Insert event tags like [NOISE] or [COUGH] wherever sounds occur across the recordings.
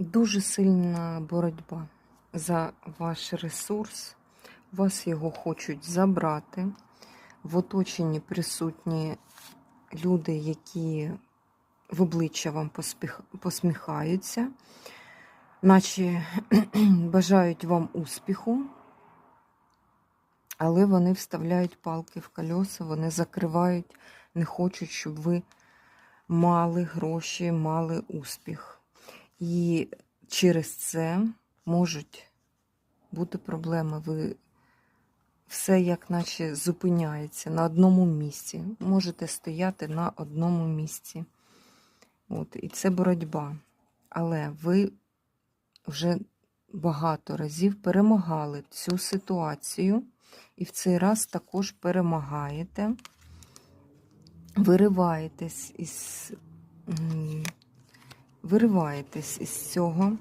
Дуже сильна боротьба за ваш ресурс. Вас його хочуть забрати. В оточенні присутні люди, які в обличчя вам посміхаються, наче [CLEARS THROAT] бажають вам успіху, але вони вставляють палки в кольоса, вони закривають, не хочуть, щоб ви мали гроші, мали успіх. І через це можуть бути проблеми. Ви все як наче зупиняється на одному місці. Можете стояти на одному місці. От, і це боротьба. Але ви вже багато разів перемагали цю ситуацію, і в цей раз також перемагаєте, вириваєтесь із, вириваєтесь із цього.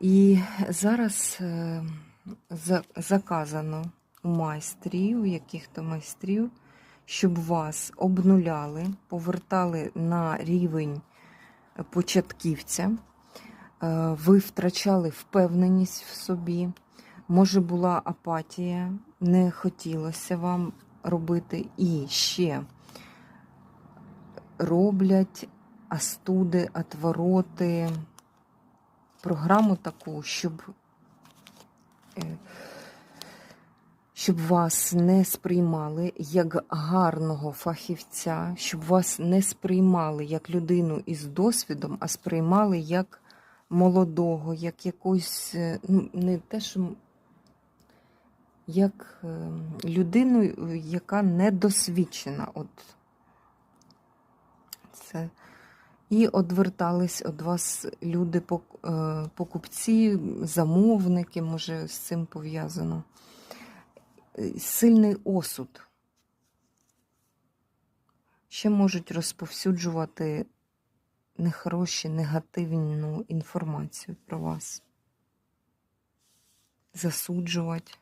І зараз е, заказано у майстрів, у яких-то майстрів, щоб вас обнуляли, повертали на рівень початківця. Е, Ви втрачали впевненість в собі. Може, була апатія, не хотілося вам робити. І ще роблять астуди, отвороти, програму таку, щоб, е, щоб вас не сприймали як гарного фахівця, щоб вас не сприймали як людину із досвідом, а сприймали як молодого, як якусь, е, ну, не те, що як е, людину, яка недосвідчена. От це. І одвертались від вас люди, е, покупці, замовники, може, з цим пов'язано. Е, Сильний осуд. Ще можуть розповсюджувати нехороші, негативну інформацію про вас. Засуджувати.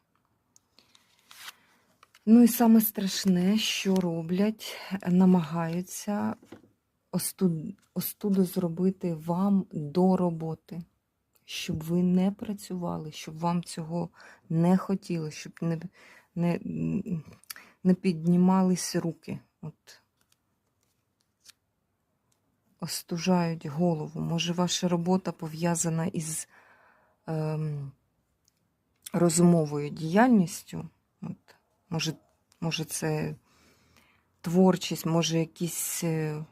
Ну і саме страшне, що роблять, намагаються остуд- остуду зробити вам до роботи, щоб ви не працювали, щоб вам цього не хотіло, щоб не, не, не піднімались руки. От. Остужають голову. Може, ваша робота пов'язана із ем, розумовою діяльністю. От. Може, може, це творчість, може, якісь е,